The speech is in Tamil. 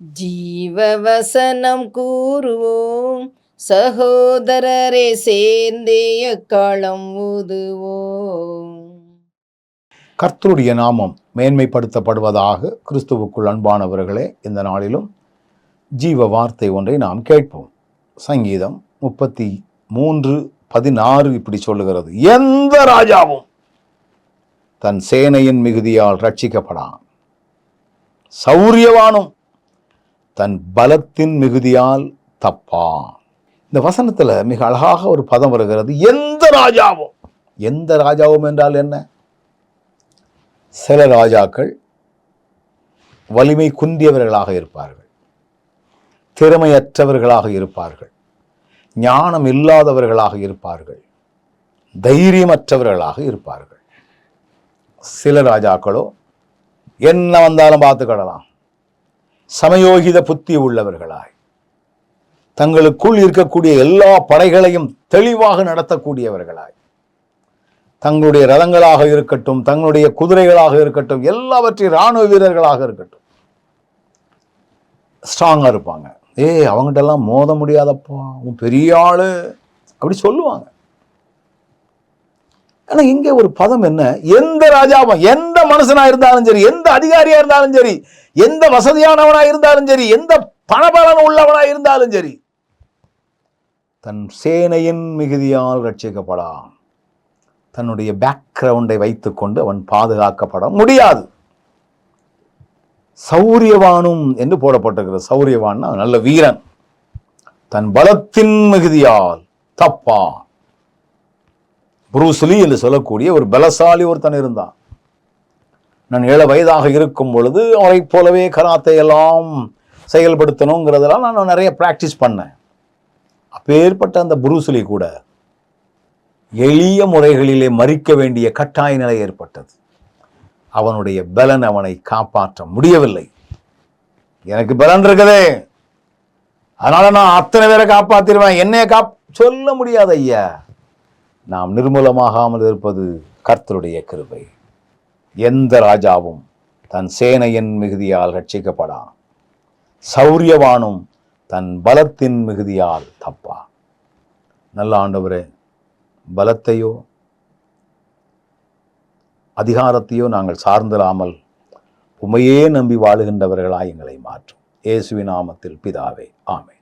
ஜீவவசனம் கூறுவோம். சகோதரரே சேர்ந்தே எக்காலம் ஊதுவோம். கர்த்தருடைய நாமம் மேன்மைப்படுத்தப்படுவதாக கிறிஸ்துவுக்குள் அன்பானவர்களே இந்த நாளிலும் ஜீவ வார்த்தை ஒன்றை நாம் கேட்போம். சங்கீதம் முப்பத்தி மூன்று பதினாறு இப்படி சொல்லுகிறது. எந்த ராஜாவும் தன் சேனையின் மிகுதியால் ரட்சிக்கப்படான். சௌரியவானும் தன் பலத்தின் மிகுதியால் தப்பான். இந்த வசனத்தில் மிக அழகாக ஒரு பதம் வருகிறது. எந்த ராஜாவும் எந்த ராஜாவும் என்றால் என்ன? சில ராஜாக்கள் வலிமை குந்தியவர்களாக இருப்பார்கள். திறமையற்றவர்களாக இருப்பார்கள். ஞானம் இல்லாதவர்களாக இருப்பார்கள். தைரியமற்றவர்களாக இருப்பார்கள். சில ராஜாக்களோ என்ன வந்தாலும் பார்த்துக்கிடலாம் சமயோகித புத்தி உள்ளவர்களாய். தங்களுக்குள் இருக்கக்கூடிய எல்லா படைகளையும் தெளிவாக நடத்தக்கூடியவர்களாய். தங்களுடைய ரதங்களாக இருக்கட்டும் தங்களுடைய குதிரைகளாக இருக்கட்டும் எல்லாவற்றையும் இராணுவ வீரர்களாக இருக்கட்டும். ஸ்ட்ராங்காக இருப்பாங்க. ஏய் அவங்ககிட்ட எல்லாம் மோத முடியாதப்பா அவன் பெரிய ஆளு அப்படி சொல்லுவாங்க. ஆனா இங்கே ஒரு பதம் என்ன? எந்த ராஜாவும் எந்த மனுஷனா இருந்தாலும் சரி எந்த அதிகாரியா இருந்தாலும் சரி எந்த வசதியானவனா இருந்தாலும் சரி எந்த பணபலன் உள்ளவனா இருந்தாலும் சரி தன் சேனையின் மிகுதியால் ரட்சிக்கப்படான். தன்னுடைய பேக்ரவுண்டை வைத்துக்கொண்டு அவன் பாதுகாக்கப்பட முடியாது. சௌரியவானும் என்று போடப்பட்டிருக்கிறது. சௌரியவான் நல்ல வீரன். தன் பலத்தின் மிகுதியால் தப்பா புரூஸ்லி என்று சொல்லக்கூடிய ஒரு பலசாலி ஒருத்தன் இருந்தான். நான் ஏழு வயதாக இருக்கும் பொழுது அவரைப் போலவே கராத்தை எல்லாம் செயல்படுத்தணுங்கிறதெல்லாம் நான் நிறைய ப்ராக்டிஸ் பண்ணேன். அப்பேற்பட்ட அந்த புரூஸ்லி கூட எளிய முறைகளிலே மறிக்க வேண்டிய கட்டாய நிலை ஏற்பட்டது. அவனுடைய பலன் அவனை காப்பாற்ற முடியவில்லை. எனக்கு பலன் இருக்குதே. அதனால நான் அத்தனை பேரை காப்பாத்திருவேன் என்னைய காப் சொல்ல முடியாது ஐயா. நாம் நிர்மூலமாகாமல் இருப்பது கர்த்தருடைய கிருபை. எந்த ராஜாவும் தன் சேனையின் மிகுதியால் ரட்சிக்கப்படான். சௌரியவானும் தன் பலத்தின் மிகுதியால் தப்பா? நல்ல ஆண்டவரே பலத்தையோ அதிகாரத்தையோ நாங்கள் சார்ந்திராமல் உமையே நம்பி வாழுகின்றவர்களாய் எங்களை மாற்றும். இயேசுவின் நாமத்தில் பிதாவே ஆமை